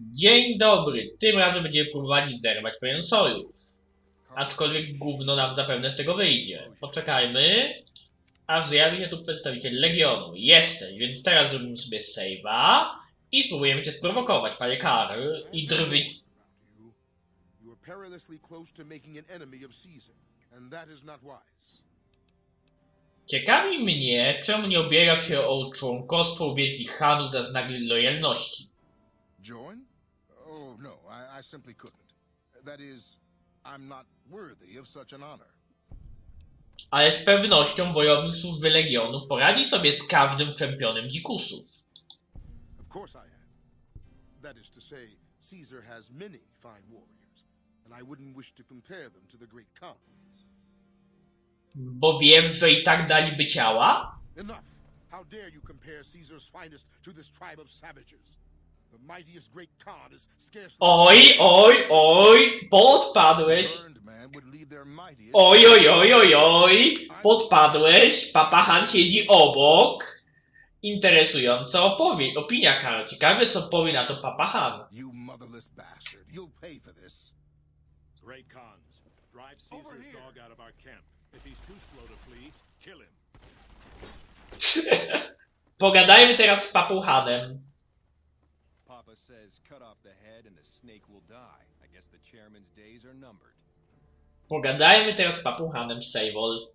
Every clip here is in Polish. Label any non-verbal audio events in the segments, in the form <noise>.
Dzień dobry. Tym razem będziemy próbowali zerwać pewien sojusz. Aczkolwiek gówno nam zapewne z tego wyjdzie. Poczekajmy. A zjawi się tu przedstawiciel Legionu. Jesteś, więc teraz zrobimy sobie save'a i spróbujemy cię sprowokować, panie Karl. I drwi... Ciekawi mnie, czemu nie obierasz się o członkostwo w Wielkich Hanów dla znak lojalności. Join? Oh, no, I, I simply couldn't. That is, I'm not worthy of such an honor. Ale z pewnością wojownik służby Legionu poradzi sobie z każdym czempionem dzikusów. Of course I am. That is to say, Caesar has many fine warriors, and I wouldn't wish to compare them to the great Khans. Bo wiesz, że i tak daliby ciała? Enough! How dare you compare Caesar's finest to this tribe of savages? Oj, oj, oj, podpadłeś. Oj, oj, oj, oj, oj, podpadłeś. Papa Han siedzi obok. Interesująca opowie- opinia, Karol. Ciekawe, co powie na to Papa Han. You motherless bastard. You'll pay for this. Great drive Caesar's dog out of our camp. If he's too slow to flee, kill him. <laughs> Pogadajmy teraz z Papą Hanem. Papa says cut off the head and the snake will die. I guess the chairman's days are numbered. Pogadajmy teraz z Papą Sejwol.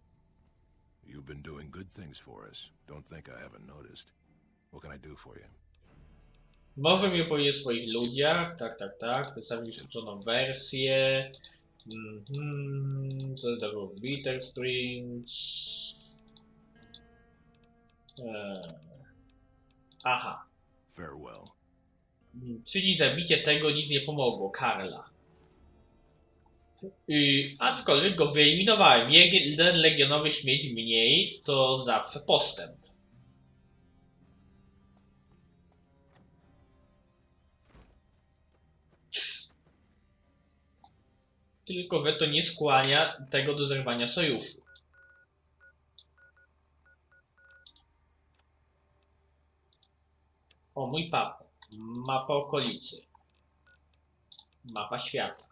You've been doing good things for us. Don't think I haven't noticed. What can I do for you? Może mi opowiedzieć o swoich ludziach. Tak, tak, tak. Przedstawił skróconą wersję. Mhm. Co to było? Bitter Springs. Eee. Aha. Farewell. Czyli zabicie tego nic nie pomogło, Karla. Yy, aczkolwiek go wyeliminowałem. Jeden legionowy śmieć mniej to zawsze postęp. Tylko weto nie skłania tego do zerwania sojuszu. O, mój papa. Mapa okolicy. Mapa świata.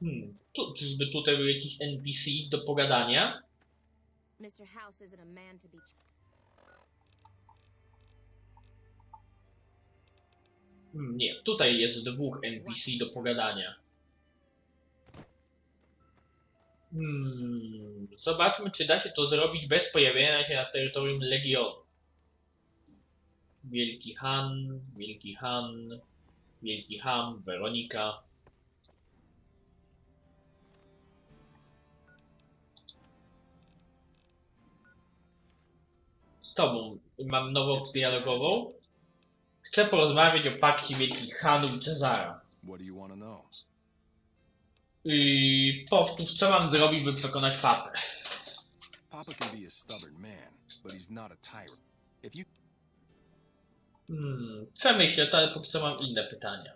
Hmm, tu, czyżby tutaj był jakiś NPC do pogadania? Mr. House isn't a man to be. Hmm, nie, tutaj jest dwóch NPC do pogadania. Hmm, zobaczmy, czy da się to zrobić bez pojawienia się na terytorium Legionu. Wielki Han, Wielki Han, Wielki Han, Weronika. Z tobą mam nową dialogową. Chcę porozmawiać o pakcie Wielkich Hanów i Cezara. What do you want to know? Yy, powtórz, co mam zrobić, by przekonać papę. Papa can be a stubborn man, but he's not a tyrant. If you Hmm, przemyślę to, ale póki co mam inne pytania.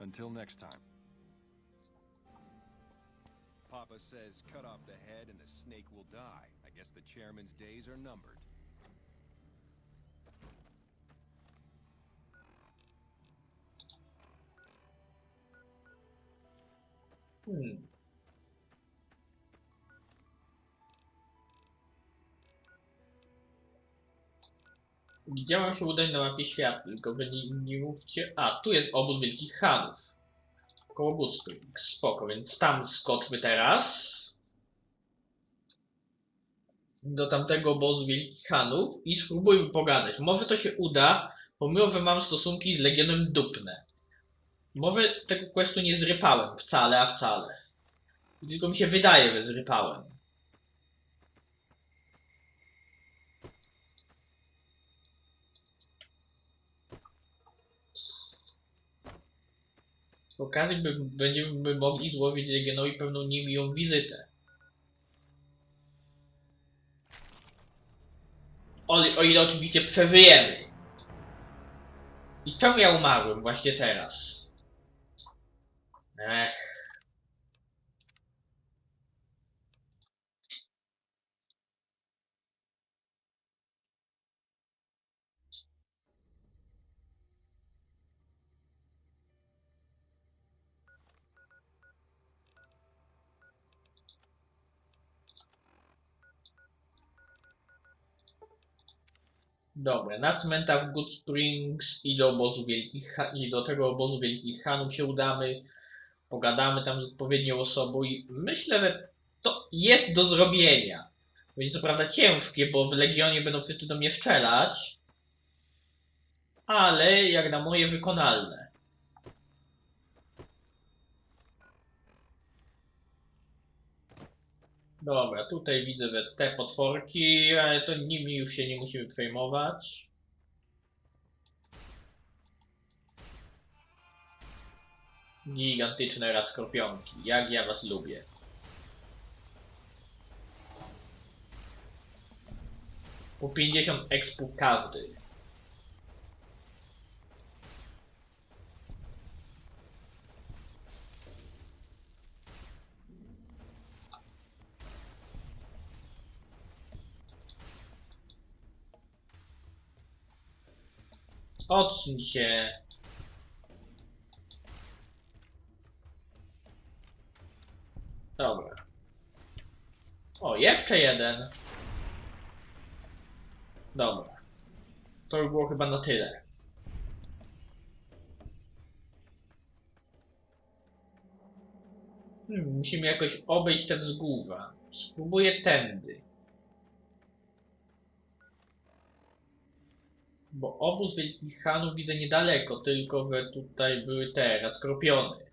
until next time. Papa says cut off the head and the snake will die. I guess the chairman's days are numbered. Hmm. Gdzie mam się udać na mapie świata? Tylko wy nie, nie mówcie... A, tu jest obóz Wielkich Hanów. Koło Springs. Spoko, więc tam skoczmy teraz. Do tamtego obozu Wielkich Hanów i spróbujmy pogadać. Może to się uda, pomimo że mam stosunki z Legionem dupne. Może tego questu nie zrypałem wcale, a wcale. Tylko mi się wydaje, że zrypałem. Z okazji by, będziemy mogli złowić Legionowi pewną niemiłą wizytę. O, o ile oczywiście przeżyjemy. I czemu ja umarłem właśnie teraz? Ech. Dobra, na cmentarz Good Springs i do obozu Wielkich i do tego obozu Wielkich Hanów się udamy. Pogadamy tam z odpowiednią osobą i myślę, że to jest do zrobienia. Będzie co prawda ciężkie, bo w Legionie będą wszyscy do mnie strzelać, ale jak na moje wykonalne. Dobra, tutaj widzę, te potworki, ale to nimi już się nie musimy przejmować. Gigantyczne raz skorpionki, jak ja was lubię. Po 50 expów każdy. Odsuń się. Dobra. O, jeszcze jeden. Dobra. To już było chyba na tyle. Hmm, musimy jakoś obejść te wzgórza. Spróbuję tędy. Bo obóz Wielkich Hanów widzę niedaleko, tylko że tutaj były te skropiony.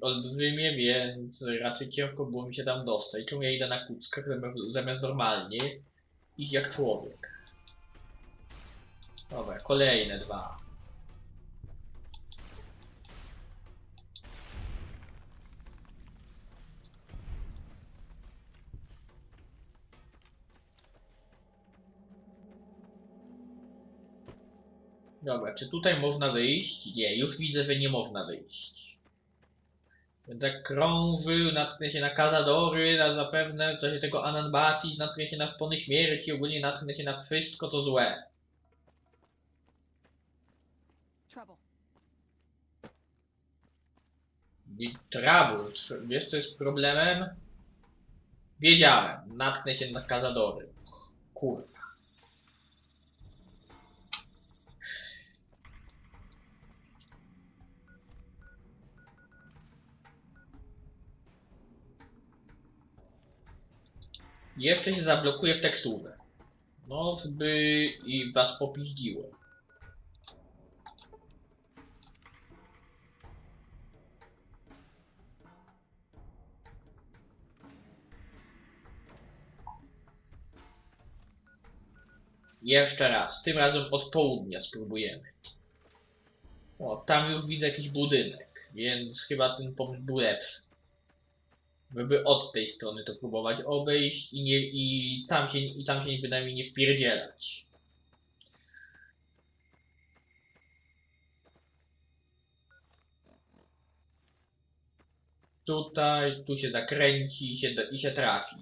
Olbrzymie, więc raczej ciężko było mi się tam dostać. Czemu ja idę na kuckach zamiast, zamiast normalnie iść jak człowiek? Dobra, kolejne dwa. Dobra, czy tutaj można wyjść? Nie, już widzę, że nie można wyjść. Będę krążył, natknę się na Kazadory, a zapewne w czasie tego Ananbasi natknę się na wpony śmierci, ogólnie natknę się na wszystko to złe. Trouble. I Trouble, wiesz co jest problemem? Wiedziałem, natknę się na Kazadory. Kurwa. Jeszcze się zablokuje w teksturze. No, by i was popiździło. Jeszcze raz, tym razem od południa spróbujemy. O, tam już widzę jakiś budynek, więc chyba ten pomysł był lepszy. Żeby od tej strony to próbować obejść i, nie, i, tam się, i tam się bynajmniej nie wpierdzielać. Tutaj, tu się zakręci i się, i się trafi.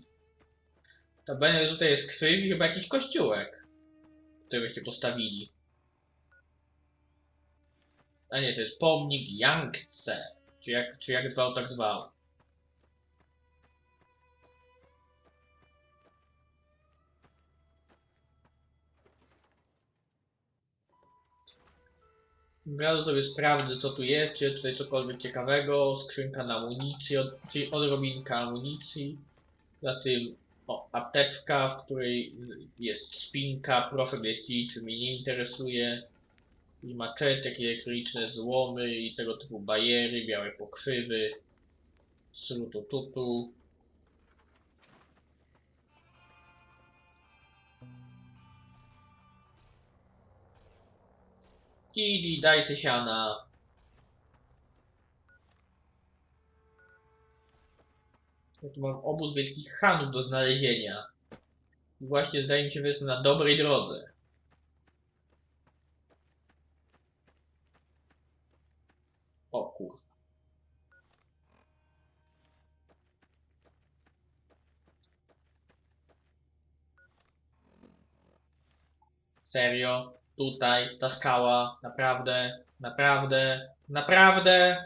To będzie tutaj jest krzyż i chyba jakiś kościółek, który byście postawili. A nie, to jest pomnik Yangtze. Czy jak, czy jak zwał, tak zwał. Razu sobie sprawdzę co tu jest, czy tutaj cokolwiek ciekawego, skrzynka na amunicję, od- czyli odrobinka amunicji. Za tym, o, apteczka, w której jest spinka, profil jest czy mnie nie interesuje. I maczety, jakieś elektroniczne złomy i tego typu bariery, białe pokrzywy. Srutu Kili, daj se siana. Ja tu mam obóz wielkich Hanów do znalezienia. I właśnie zdaje mi się, że jestem na dobrej drodze. O kur... Serio? Tutaj, ta skała, naprawdę, naprawdę, naprawdę.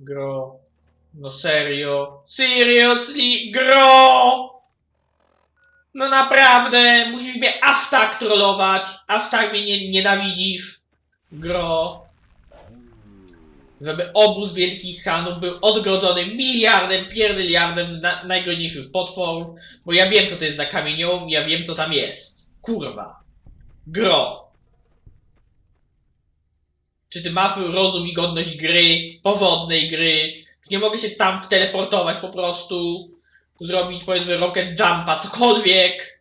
Gro. No serio. Seriously, gro! No naprawdę, musisz mnie aż tak trollować, aż tak mnie nie, nienawidzisz, gro. Żeby obóz Wielkich Hanów był odgrodzony miliardem, pierdyliardem na, najgroźniejszych potworów, bo ja wiem co to jest za kamieniołom, ja wiem co tam jest. Kurwa. Gro. Czy ty masz rozum i godność gry, porządnej gry? Nie mogę się tam teleportować po prostu? Zrobić powiedzmy rocket jumpa, cokolwiek?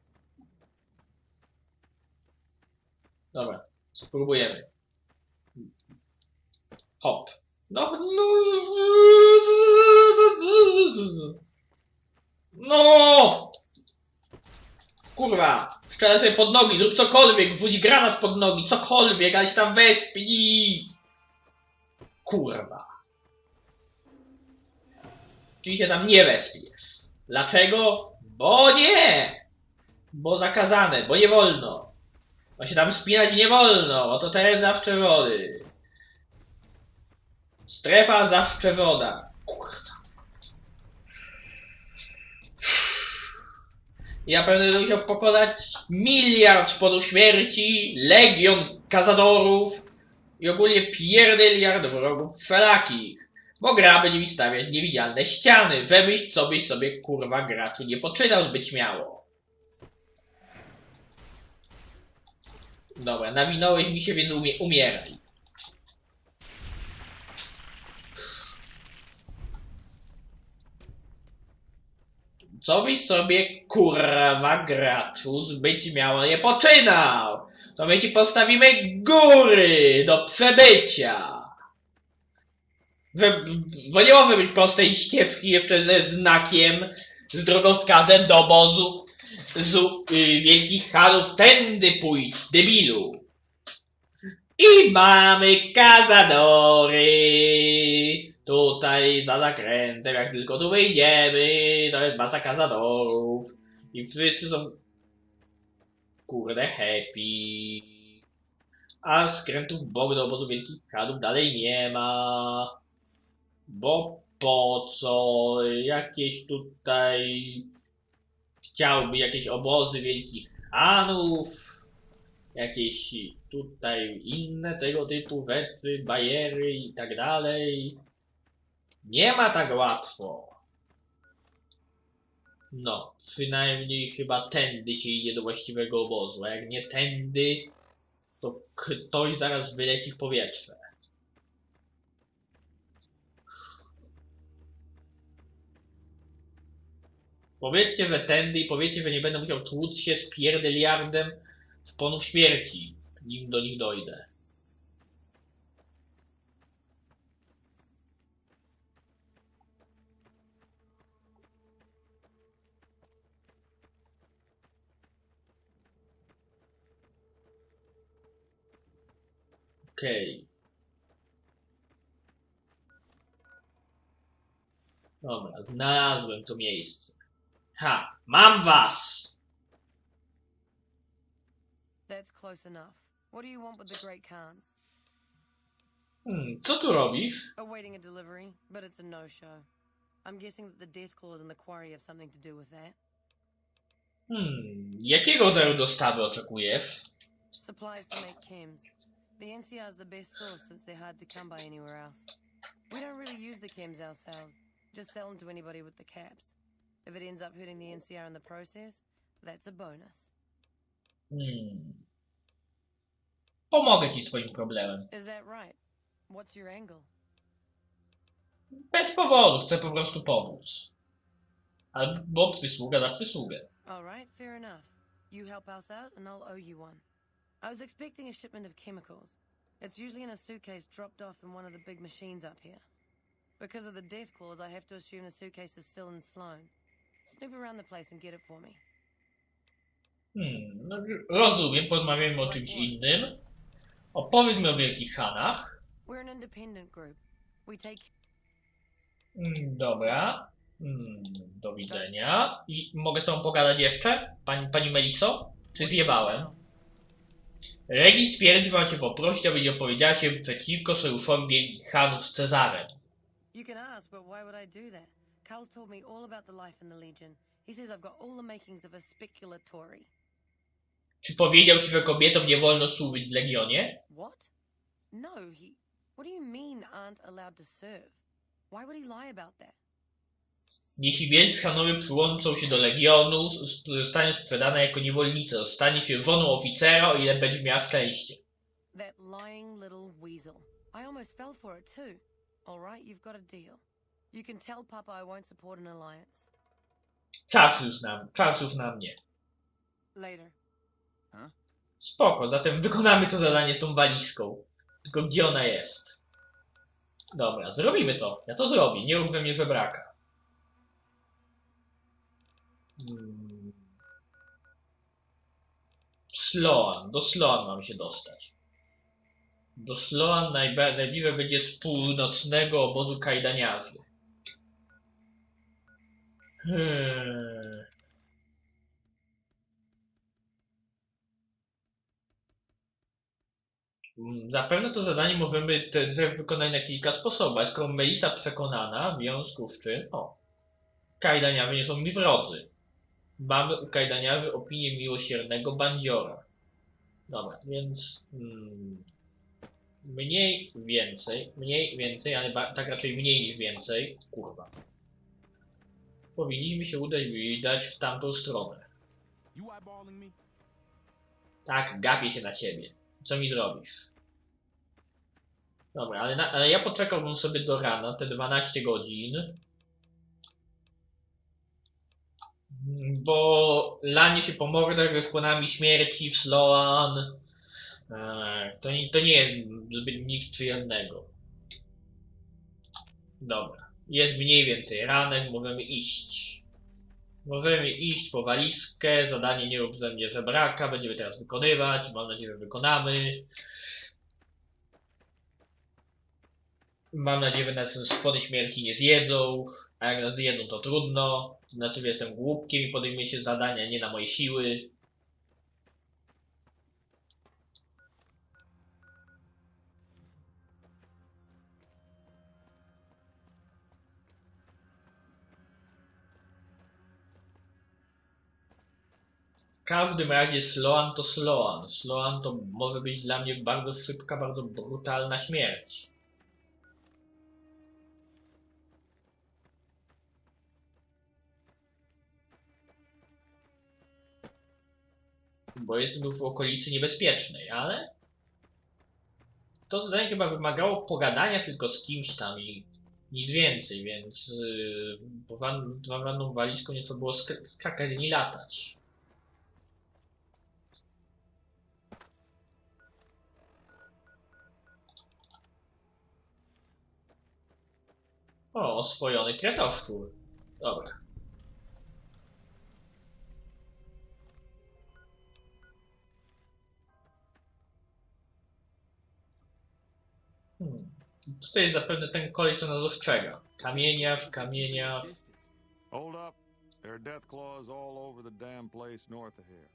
Dobra, spróbujemy. Hop. No, no. No! Kurwa! Strzelaj sobie pod nogi, zrób cokolwiek, wrzuć granat pod nogi, cokolwiek, ale się tam wespnij! Kurwa. Czyli się tam nie wespniesz. Dlaczego? Bo nie! Bo zakazane, bo nie wolno. Bo się tam spinać nie wolno, bo to teren zawsze wody. Strefa zawsze woda. Kurwa. Ja będę musiał pokonać miliard szponów śmierci, legion kazadorów i ogólnie pierdyliard wrogów wszelakich. Bo gra będzie mi stawiać niewidzialne ściany, żebyś co byś sobie kurwa graczu nie poczynał zbyt śmiało. Dobra, nawinąłeś mi się, więc umie umieraj. Co byś sobie kurwa graczu zbyt miało nie poczynał? To my ci postawimy góry do przebycia. We, bo nie może być prostej ścieżki jeszcze ze znakiem, z drogowskazem do obozu z y, wielkich halów. Tędy pójdź, debilu. I mamy kazadory. Tutaj za zakrętem, jak tylko tu wyjdziemy, to jest masa kazadorów. I wszyscy są kurde happy. A skrętów w bok do obozu wielkich halów dalej nie ma. Bo po co? Jakieś tutaj chciałby jakieś obozy wielkich hanów, jakieś tutaj inne tego typu rzeczy, bajery i tak dalej. Nie ma tak łatwo. No, przynajmniej chyba tędy się idzie do właściwego obozu, a jak nie tędy, to ktoś zaraz wyleci w powietrze. Powiedzcie, że tędy i powiedzcie, że nie będę musiał tłuc się z pierdyliardem szponów śmierci, nim do nich dojdę. Okej. Dobra, znalazłem to miejsce. Ha, mam was! That's close enough. What do you want with the Great Khans? Hmm, co tu robisz? Awaiting a delivery, but it's a no-show. I'm guessing that the Death Claws and the Quarry have something to do with that. Hmm, jakiego rodzaju dostawy oczekujesz? Supplies to make chems. The NCR is the best source since they're hard to come by anywhere else. We don't really use the chems ourselves, just sell them to anybody with the caps. If it ends up hurting the NCR in the process, that's a bonus. Hmm. Pomogę ci z twoim problemem. Is that right? What's your angle? Bez powodu, chcę po prostu pomóc. Albo przysługa za przysługę. Alright, fair enough. You help us out, and I'll owe you one. I was expecting a shipment of chemicals. It's usually in a suitcase dropped off in one of the big machines up here. Because of the death clause, I have to assume the suitcase is still in Sloan. Snoop around the place and get it for me. Hmm, no, rozumiem, porozmawiamy o czymś innym. Opowiedz mi o Wielkich Hanach. We're an independent group. We take Hmm, dobra. Hmm, do widzenia. I mogę z tobą pogadać jeszcze? Pani, pani Meliso? Czy zjebałem? Regis twierdzi, że mam cię poprosić, abyś opowiedziała się przeciwko sojuszowi Wielkich Hanów z Cezarem. You can ask, but why would I do that? Carl told me all about the life in the Legion. He says I've got all the makings of a specular Tory. Czy powiedział ci, że kobietom nie wolno służyć w Legionie? What? No, he. What do you mean aren't allowed to serve? Why would he lie about that? Jeśli więc Hanowy przyłączą się do Legionu, zostanie sprzedana jako niewolnica, stanie się żoną oficera, o ile będzie miała szczęście. That lying little weasel. I almost fell for it too. All right, you've got a deal. You can tell Papa I won't support an alliance. Czas już na, czas już na mnie. Later. Spoko, zatem wykonamy to zadanie z tą walizką. Tylko gdzie ona jest? Dobra, zrobimy to. Ja to zrobię, nie rób we mnie żebraka. Hmm. Sloan, do Sloan mam się dostać. Do Sloan najbliżej będzie z północnego obozu kajdaniarzy. Hmm. Mm, Zapewne to zadanie możemy te wykonać na kilka sposobów, skoro Melisa przekonana, w związku z czym, o, kajdaniarzy nie są mi wrodzy. Mamy u kajdaniarzy opinię miłosiernego bandziora. Dobra, więc mm, mniej więcej, mniej więcej, ale tak raczej mniej niż więcej, kurwa. Powinniśmy się udać widać w tamtą stronę. Tak, gapię się na ciebie. Co mi zrobisz? Dobra, ale, na, ale ja poczekałbym sobie do rana, te 12 godzin. Bo lanie się po mordach ze skłonami śmierci w Sloan. e, To nie, to nie jest zbyt nic przyjemnego. Dobra. Jest mniej więcej ranek, możemy iść. Możemy iść po walizkę, zadanie nie rób ze mnie żebraka, będziemy teraz wykonywać, mam nadzieję, że wykonamy. Mam nadzieję, że nas spody śmierci nie zjedzą, a jak nas zjedzą to trudno, znaczy, że jestem głupkiem i podejmuję się zadania nie na moje siły. W każdym razie Sloan to Sloan. Sloan to może być dla mnie bardzo szybka, bardzo brutalna śmierć. Bo jestem już w okolicy niebezpiecznej, ale to zadanie chyba wymagało pogadania tylko z kimś tam i nic więcej, więc yy, po wan- wanną walizką nie trzeba było sk- skakać i latać. O, oswojony kretoszczur. Dobra. Tutaj jest zapewne ten kolej, co nas ostrzega. Kamieniarz, kamieniarz. Hold up. There are death claws all over the damn place north of here.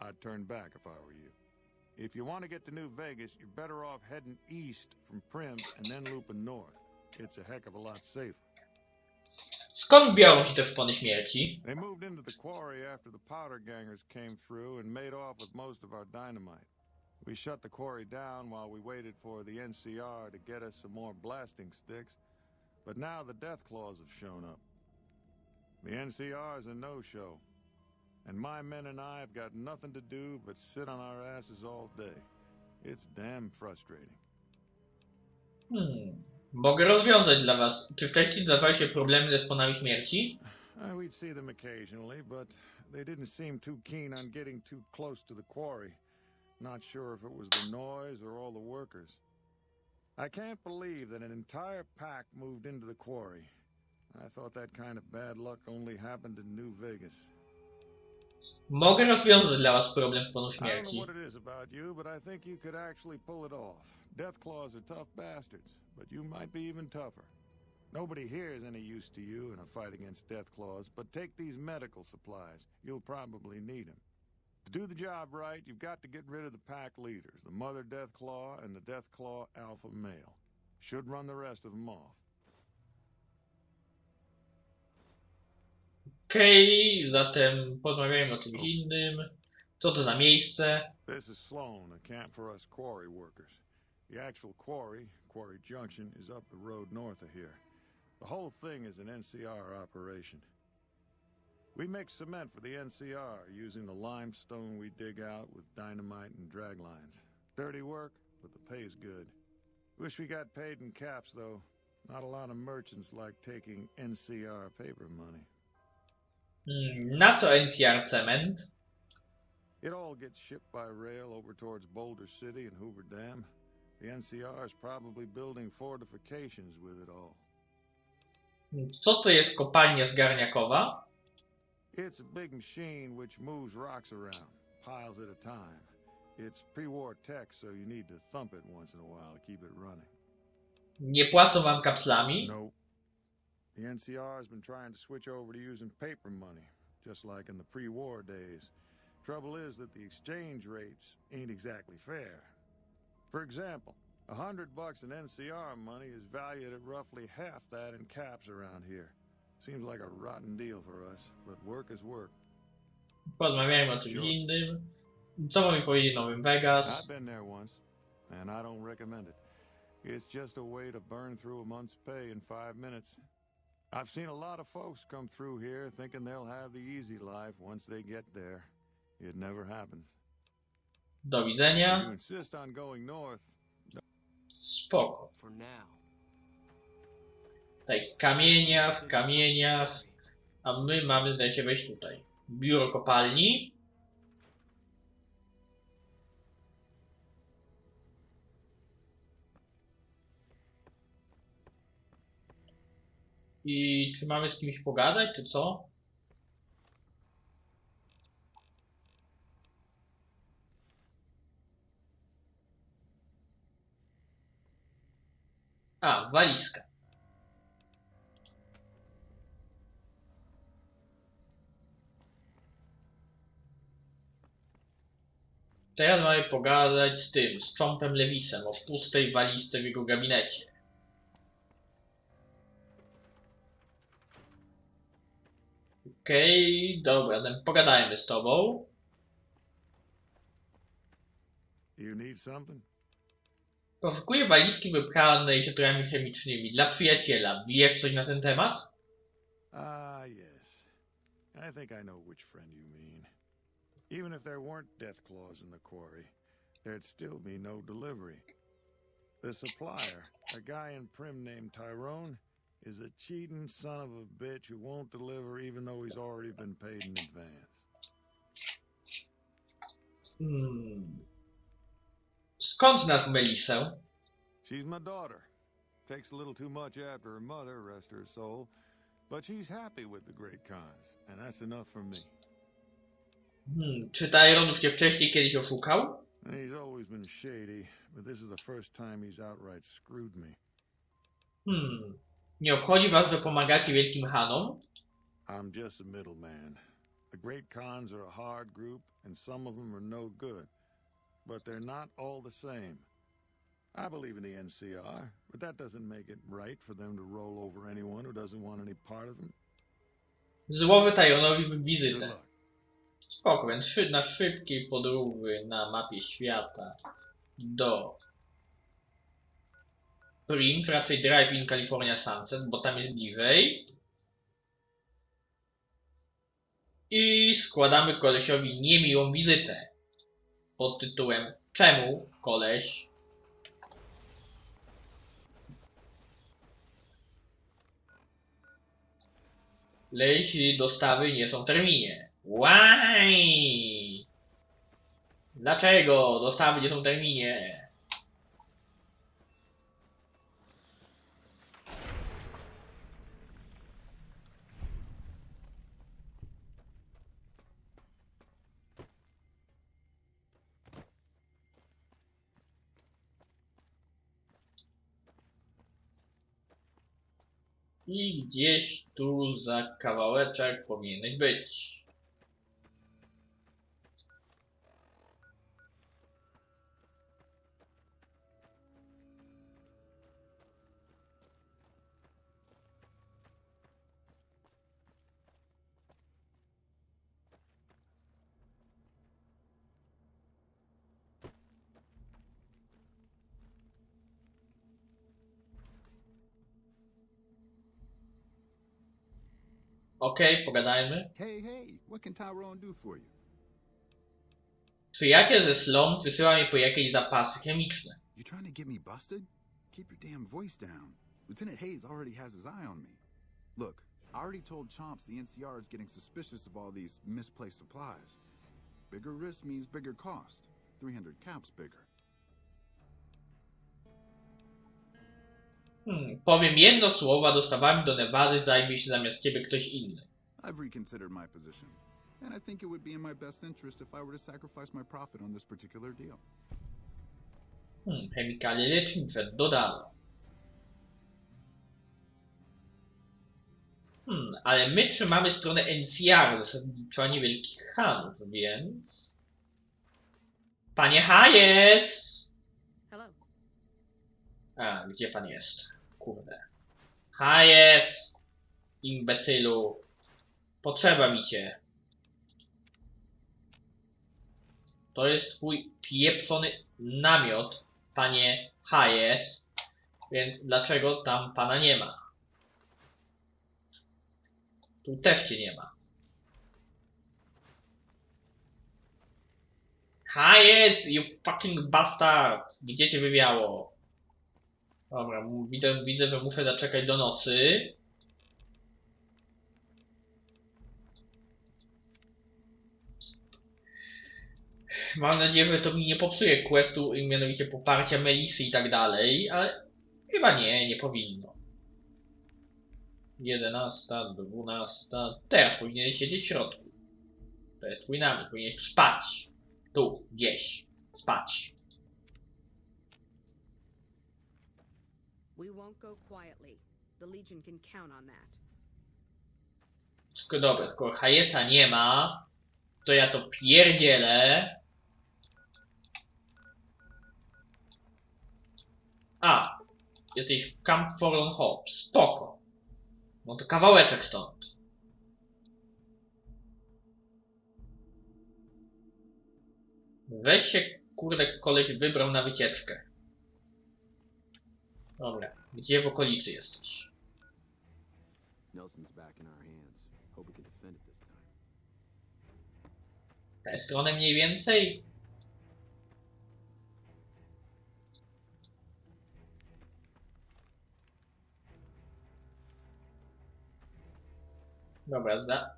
I'd turn back if I were you. If you want to get to New Vegas, you're better off heading east from Prim and then looping north. It's a heck of a lot safer. Skąd biorą się te szpony śmierci? They moved into the quarry after the powder gangers came through and made off with most of our dynamite. We shut the quarry down while we waited for the NCR to get us some more blasting sticks, but now the Death Claws have shown up. The NCR is a no-show, and my men and I have got nothing to do but sit on our asses all day. It's damn frustrating. Hmm. Mogę rozwiązać dla was. Czy wcześniej zdawały się problemy ze szponami śmierci? Uh, we'd see them occasionally, but they didn't seem too keen on getting too close to the quarry. Not sure if it was the noise or all the workers. I can't believe that an entire pack moved into the quarry. I thought that kind of bad luck only happened in New Vegas. Mogę rozwiązać dla was problem szponów I don't know śmierci. what it is about you, but I think you could actually pull it off. Death Claws are tough bastards, but you might be even tougher. Nobody here is any use to you in a fight against Death Claws, but take these medical supplies. You'll probably need them. To do the job right, you've got to get rid of the pack leaders, the Mother Death Claw and the Death Claw Alpha Male. Should run the rest of them off. Okej, zatem porozmawiajmy o czymś oh. innym. Co to za miejsce? This is Sloan, a camp for us quarry workers. The actual quarry, Quarry Junction, is up the road north of here. The whole thing is an NCR operation. We make cement for the NCR using the limestone we dig out with dynamite and drag lines. Dirty work, but the pay's good. Wish we got paid in caps, though. Not a lot of merchants like taking NCR paper money. Hmm, na co NCR Cement? It all gets shipped by rail over towards Boulder City and Hoover Dam. The NCR is probably building fortifications with it all. Co to jest kopalnia zgarniakowa? It's a big machine which moves rocks around, piles at a time. It's pre-war tech, so you need to thump it once in a while to keep it running. Nie płacą wam kapslami? Nope. The NCR has been trying to switch over to using paper money, just like in the pre-war days. Trouble is that the exchange rates ain't exactly fair. For example, a hundred bucks in NCR money is valued at roughly half that in caps around here. Seems like a rotten deal for us, but work is work. Porozmawiajmy o czymś innym. Co mam mi powiedzieć o Nowym Vegas? I've been there once, and I don't recommend it. It's just a way to burn through a month's pay in five minutes. I've seen a lot of folks come through here thinking they'll have the easy life once they get there. It never happens. Do If you insist on going north, Spoko. For now. Tutaj kamienia w kamieniach. A my mamy, zdaje się, wejść tutaj. Biuro kopalni. I czy mamy z kimś pogadać, czy co? A, walizka. Teraz mamy pogadać z tym, z Chompem Lewisem o pustej walizce w jego gabinecie. Okej, dobra, then pogadajmy z tobą. Poszukuję walizki wypchanej ciotami chemicznymi dla przyjaciela. Wiesz coś na ten temat? Ah, yes. I think I know which friend you mean. Even if there weren't death claws in the quarry, there'd still be no delivery. The supplier, a guy in Prim named Tyrone, is a cheating son of a bitch who won't deliver even though he's already been paid in advance. Hmm. Skąd znasz Melisę? She's my daughter. Takes a little too much after her mother, rest her soul, but she's happy with the great cons, and that's enough for me. Hmm. Czy Tyron cię wcześniej kiedyś oszukał? He's always been shady, but this is the first time he's outright screwed me. Hmm. Nie obchodzi was, że pomagacie wielkim Hanom? I'm just a middleman. The Great Khans are a hard group, and some of them are no good. But they're not all the same. I believe in the NCR, but that doesn't make it right for them to roll over anyone who doesn't want any part of them. Złowy Tyronowi wizytę. Spoko, więc szy- na szybkiej podróży na mapie świata do czy raczej Drive-In California Sunset, bo tam jest bliżej. I składamy kolesiowi niemiłą wizytę pod tytułem Czemu koleś jeśli dostawy nie są w terminie. Why? Dlaczego dostawy nie są terminie? I gdzieś tu za kawałeczek powinieneś być. Okej, pogadajmy. Hey, hey, what can Tyrone do for you? Przyjaciel ze Slum wysyła mnie po jakieś zapasy chemiczne. You trying to get me busted? Keep your damn voice down. Lieutenant Hayes already has his eye on me. Look, I already told Chomps the NCR is getting suspicious of all these misplaced supplies. Bigger risk means bigger cost. 300 caps bigger. Hmm, powiem jedno słowo, a dostawami do Nevady zajmie się zamiast ciebie ktoś inny. I've reconsidered my position, and I think it would be in my best interest if I were to sacrifice my profit on this particular deal. Hmm, chemikalie lecznicze dodano. Hmm, ale my trzymamy stronę NCR, zasadniczo niewielkich Hanów, więc... Panie Hayes! Hello. A, gdzie pan jest? Kurde. Hayes! Imbecylu. Potrzeba mi cię. To jest twój pieprzony namiot, panie Hayes. Więc dlaczego tam pana nie ma? Tu też cię nie ma. Hayes, you fucking bastard! Gdzie cię wywiało? Dobra, widzę, widzę, że muszę zaczekać do nocy. Mam nadzieję, że to mi nie popsuje questu, mianowicie poparcia Melisy i tak dalej, ale chyba nie, nie powinno. 11, 12, teraz powinieneś siedzieć w środku. To jest twój namiot, powinieneś spać. Tu, gdzieś. Spać. We won't go quietly. The Legion can count on that. Wszystko dobre, skoro Hayesa nie ma, to ja to pierdzielę. A, jesteś w Camp Forlorn Hope, spoko. No to kawałeczek stąd. Weź się, kurde, koleś wybrał na wycieczkę. Dobra, gdzie w okolicy jesteś? Nelson's back in our hands. Hope we can defend it this time. tę stronę mniej więcej. Dobra, za...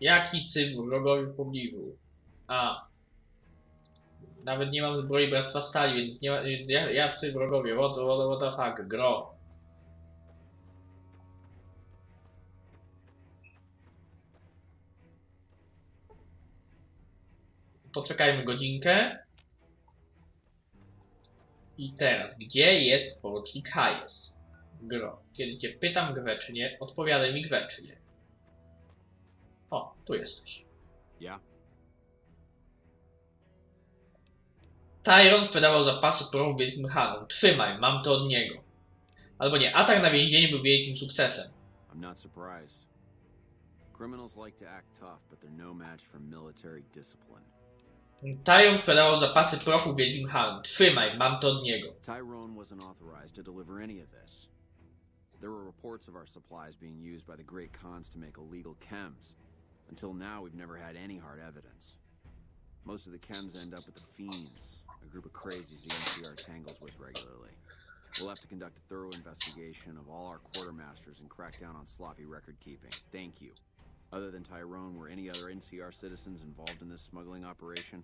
Jaki cyfr wrogowi w pobliżu? A. Nawet nie mam zbroi Bractwa Stali, więc nie ma... ja- Jacy wrogowie? What, what, what the fuck? Gro. Poczekajmy godzinkę. I teraz, gdzie jest porucznik Hayes? Gro. Kiedy cię pytam grzecznie, odpowiadaj mi grzecznie. O, tu jesteś. Yeah? Tyron sprzedawał zapasy prochu wielkim Hanom. Trzymaj, mam to od niego. Albo nie, atak na więzienie był wielkim sukcesem. I'm not surprised. Criminals like to act tough, but they're no match for military discipline. Tyron sprzedawał zapasy prochu wielkim Hanom. Trzymaj, mam to od niego. Tyrone wasn't authorized to deliver any of this. There were reports of our supplies being used by the Great Khans to make illegal chems. Until now, we've never had any hard evidence. Most of the chems end up with the Fiends, a group of crazies the NCR tangles with regularly. We'll have to conduct a thorough investigation of all our quartermasters and crack down on sloppy record keeping. Thank you. Other than Tyrone, were any other NCR citizens involved in this smuggling operation?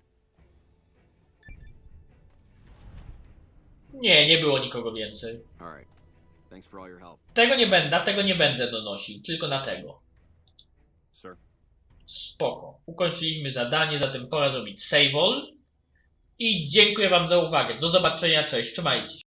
Nie, nie było nikogo więcej. Alright. Thanks for all your help. Tego nie będę, tego nie będę donosił, tylko na tego. Sir? Spoko. Ukończyliśmy zadanie, zatem pora zrobić save all. I dziękuję wam za uwagę. Do zobaczenia, cześć, trzymajcie.